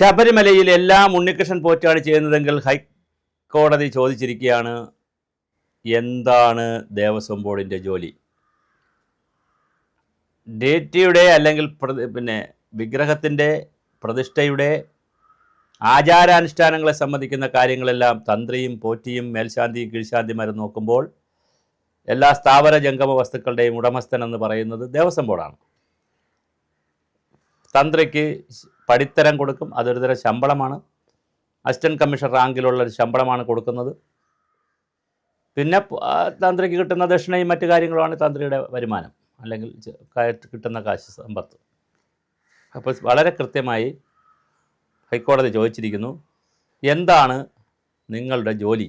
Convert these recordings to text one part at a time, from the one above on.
ശബരിമലയിൽ എല്ലാം ഉണ്ണികൃഷ്ണൻ പോറ്റാണ് ചെയ്യുന്നതെങ്കിൽ ഹൈക്കോടതി ചോദിച്ചിരിക്കുകയാണ് എന്താണ് ദേവസ്വം ബോർഡിന്റെ ജോലി? ഡേറ്റിയുടെ അല്ലെങ്കിൽ പിന്നെ വിഗ്രഹത്തിന്റെ പ്രതിഷ്ഠയുടെ ആചാരാനുഷ്ഠാനങ്ങളെ സംബന്ധിക്കുന്ന കാര്യങ്ങളെല്ലാം തന്ത്രിയും പോറ്റിയും മേൽശാന്തിയും കീഴ്ശാന്തിമാരും നോക്കുമ്പോൾ എല്ലാ സ്ഥാപന ജംഗമ വസ്തുക്കളുടെയും ഉടമസ്ഥൻ എന്ന് പറയുന്നത് ദേവസ്വം ബോർഡാണ്. തന്ത്രിക്ക് പടിത്തരം കൊടുക്കും. അതൊരു തരം ശമ്പളമാണ്. അസിസ്റ്റന്റ് കമ്മീഷൻ റാങ്കിലുള്ള ഒരു ശമ്പളമാണ് കൊടുക്കുന്നത്. പിന്നെ തന്ത്രിക്ക് കിട്ടുന്ന ദക്ഷിണയും മറ്റു കാര്യങ്ങളുമാണ് തന്ത്രിയുടെ വരുമാനം. അല്ലെങ്കിൽ കിട്ടുന്ന കാശ് സമ്പത്ത്. അപ്പോൾ വളരെ കൃത്യമായി ഹൈക്കോടതി ചോദിച്ചിരിക്കുന്നു എന്താണ് നിങ്ങളുടെ ജോലി?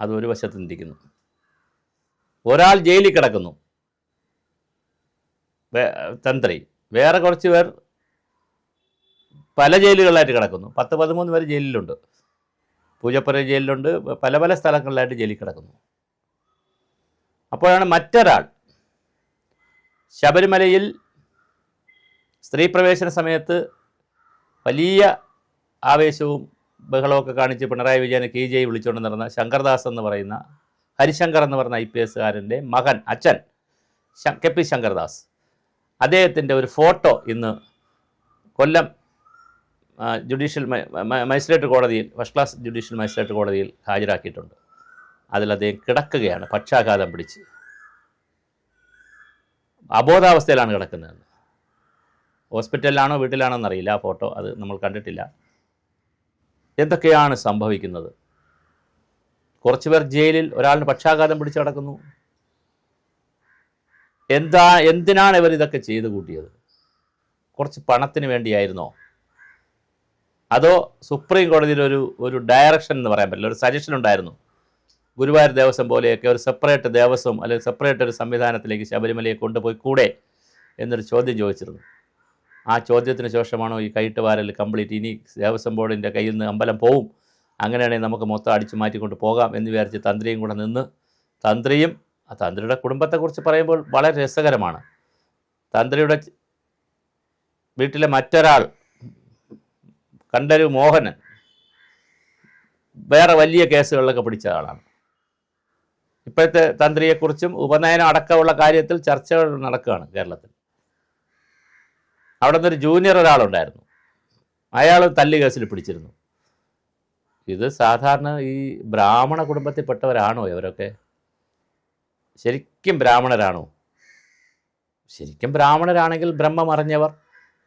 അത് ഒരു വശത്ത് നിന്നിരിക്കുന്നു. ഒരാൾ ജയിലിൽ കിടക്കുന്നു. തന്ത്രി. വേറെ കുറച്ച് പേർ പല ജയിലുകളിലായിട്ട് കിടക്കുന്നു. പത്ത് പതിമൂന്ന് പേര് ജയിലിലുണ്ട്. പൂജപ്പുര ജയിലിലുണ്ട്. പല പല സ്ഥലങ്ങളിലായിട്ട് ജയിലിൽ കിടക്കുന്നു. അപ്പോഴാണ് മറ്റൊരാൾ ശബരിമലയിൽ സ്ത്രീ പ്രവേശന സമയത്ത് വലിയ ആവേശവും ബഹളമൊക്കെ കാണിച്ച് പിണറായി വിജയനെ കെ ജെ വിളിച്ചുകൊണ്ട് നടന്ന ശങ്കർദാസ് എന്ന് പറയുന്ന ഹരിശങ്കർ എന്ന് പറയുന്ന ഐ പി എസ്സുകാരന്റെ മകൻ അച്ഛൻ കെ പി ശങ്കർദാസ്. അദ്ദേഹത്തിന്റെ ഒരു ഫോട്ടോ ഇന്ന് കൊല്ലം ജുഡീഷ്യൽ മജിസ്ട്രേറ്റ് കോടതിയിൽ ഫസ്റ്റ് ക്ലാസ് ജുഡീഷ്യൽ മജിസ്ട്രേറ്റ് കോടതിയിൽ ഹാജരാക്കിയിട്ടുണ്ട്. അതിൽ അദ്ദേഹം കിടക്കുകയാണ് പക്ഷാഘാതം പിടിച്ച്. അബോധാവസ്ഥയിലാണ് കിടക്കുന്നതെന്ന് ഹോസ്പിറ്റലിലാണോ വീട്ടിലാണോ എന്നറിയില്ല ആ ഫോട്ടോ അത് നമ്മൾ കണ്ടിട്ടില്ല. എന്തൊക്കെയാണ് സംഭവിക്കുന്നത്? കുറച്ച് പേർ ജയിലിൽ ഒരാളിന് പക്ഷാഘാതം പിടിച്ച് കിടക്കുന്നു. എന്താ എന്തിനാണ് ഇവർ ഇതൊക്കെ ചെയ്തു കൂട്ടിയത്? കുറച്ച് പണത്തിന് വേണ്ടിയായിരുന്നോ? അതോ സുപ്രീം കോടതിയിൽ ഒരു ഒരു ഡയറക്ഷൻ എന്ന് പറയാൻ പറ്റില്ല. ഒരു സജഷൻ ഉണ്ടായിരുന്നു. ഗുരുവായൂർ ദേവസ്വം പോലെയൊക്കെ ഒരു സെപ്പറേറ്റ് ദേവസ്വം അല്ലെങ്കിൽ സെപ്പറേറ്റ് ഒരു സംവിധാനത്തിലേക്ക് ശബരിമലയെ കൊണ്ടുപോയി കൂടെ എന്നൊരു ചോദ്യം ചോദിച്ചിരുന്നു. ആ ചോദ്യത്തിന് ശേഷമാണോ ഈ കൈയിട്ട് വാരൽ കംപ്ലീറ്റ് ഇനി ദേവസ്വം ബോർഡിന്റെ കയ്യിൽ നിന്ന് അമ്പലം പോവും. അങ്ങനെയാണെങ്കിൽ നമുക്ക് മൊത്തം അടിച്ചു മാറ്റിക്കൊണ്ട് പോകാം എന്ന് വിചാരിച്ച് തന്ത്രിയും കൂടെ നിന്ന് തന്ത്രിയും ആ തന്ത്രിയുടെ കുടുംബത്തെക്കുറിച്ച് പറയുമ്പോൾ വളരെ രസകരമാണ്. തന്ത്രിയുടെ വീട്ടിലെ മറ്റൊരാൾ കണ്ടൊരു മോഹനൻ വേറെ വലിയ കേസുകളിലൊക്കെ പിടിച്ച ആളാണ്. ഇപ്പോഴത്തെ തന്ത്രിയെക്കുറിച്ചും ഉപനയനം അടക്കമുള്ള കാര്യത്തിൽ ചർച്ചകൾ നടക്കുകയാണ് കേരളത്തിൽ. അവിടെ നിന്നൊരു ജൂനിയർ ഒരാളുണ്ടായിരുന്നു. അയാൾ തല്ല് കേസിൽ പിടിച്ചിരുന്നു. ഇത് സാധാരണ ഈ ബ്രാഹ്മണ കുടുംബത്തിൽപ്പെട്ടവരാണോ ഇവരൊക്കെ? ശരിക്കും ബ്രാഹ്മണരാണോ? ശരിക്കും ബ്രാഹ്മണരാണെങ്കിൽ ബ്രഹ്മം അറിഞ്ഞവർ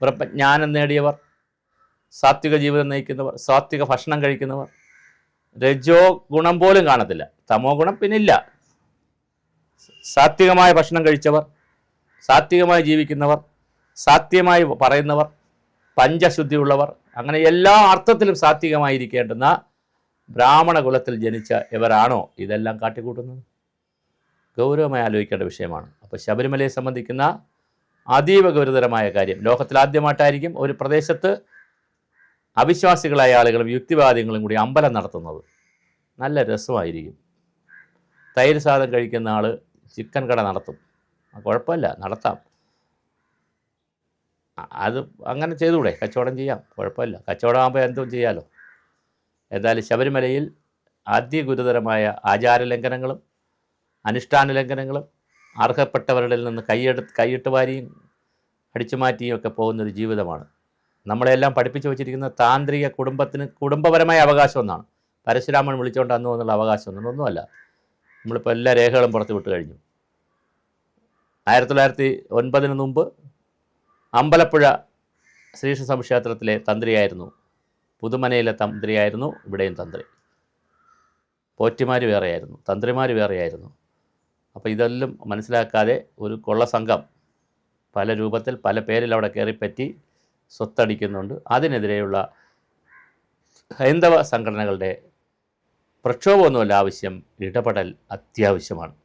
ബ്രഹ്മജ്ഞാനം നേടിയവർ സാത്വിക ജീവിതം നയിക്കുന്നവർ സാത്വിക ഭക്ഷണം കഴിക്കുന്നവർ. രജോ ഗുണം പോലും കാണത്തില്ല. തമോ ഗുണം പിന്നില്ല. സാത്വികമായ ഭക്ഷണം കഴിച്ചവർ സാത്വികമായി ജീവിക്കുന്നവർ സാത്യമായി പറയുന്നവർ പഞ്ചശുദ്ധിയുള്ളവർ അങ്ങനെ എല്ലാ അർത്ഥത്തിലും സാത്വികമായിരിക്കേണ്ടുന്ന ബ്രാഹ്മണ കുലത്തിൽ ജനിച്ച ഇവരാണോ ഇതെല്ലാം കാട്ടിക്കൂട്ടുന്നത്? ഗൗരവമായി ആലോചിക്കേണ്ട വിഷയമാണ്. അപ്പോൾ ശബരിമലയെ സംബന്ധിക്കുന്ന അതീവ ഗുരുതരമായ കാര്യം. ലോകത്തിൽ ആദ്യമായിട്ടായിരിക്കും ഒരു പ്രദേശത്ത് അവിശ്വാസികളായ ആളുകളും യുക്തിവാദികളും കൂടി അമ്പലം നടത്തുന്നത് നല്ല രസമായിരിക്കും. തൈര് സാധനം കഴിക്കുന്ന ആൾ ചിക്കൻ കട നടത്തും. കുഴപ്പമില്ല നടത്താം. അത് അങ്ങനെ ചെയ്തുകൂടെ കച്ചവടം ചെയ്യാം കുഴപ്പമില്ല. കച്ചവടം ആകുമ്പോൾ എന്തും ചെയ്യാലോ. എന്തായാലും ശബരിമലയിൽ ആചാര ലംഘനങ്ങളും അനുഷ്ഠാന ലംഘനങ്ങളും അർഹപ്പെട്ടവരുടെ നിന്ന് കൈയെടു കൈയിട്ട് വാരിയും അടിച്ചു മാറ്റിയും ഒക്കെ പോകുന്നൊരു ജീവിതമാണ്. നമ്മളെല്ലാം പഠിപ്പിച്ചു വച്ചിരിക്കുന്ന താന്ത്രിക കുടുംബത്തിന് കുടുംബപരമായ അവകാശം ഒന്നാണ് പരശുരാമൻ വിളിച്ചുകൊണ്ട് അന്നു എന്നുള്ള അവകാശം ഒന്നും ഒന്നുമല്ല. നമ്മളിപ്പോൾ എല്ലാ രേഖകളും പുറത്തു വിട്ട് കഴിഞ്ഞു. ആയിരത്തി തൊള്ളായിരത്തി ഒൻപതിന് മുമ്പ് അമ്പലപ്പുഴ ശ്രീകൃഷ്ണ ക്ഷേത്രത്തിലെ തന്ത്രിയായിരുന്നു. പുതുമനയിലെ തന്ത്രിയായിരുന്നു ഇവിടെയും തന്ത്രി. പോറ്റിമാർ വേറെയായിരുന്നു. തന്ത്രിമാർ വേറെയായിരുന്നു. അപ്പോൾ ഇതെല്ലാം മനസ്സിലാക്കാതെ ഒരു കൊള്ള സംഘം പല രൂപത്തിൽ പല പേരിൽ അവിടെ കയറിപ്പറ്റി സ്വത്തടിക്കുന്നുണ്ട്. അതിനെതിരെയുള്ള ഹൈന്ദവ സംഘടനകളുടെ പ്രക്ഷോഭമൊന്നുമല്ല ആവശ്യം. ഇടപെടൽ അത്യാവശ്യമാണ്.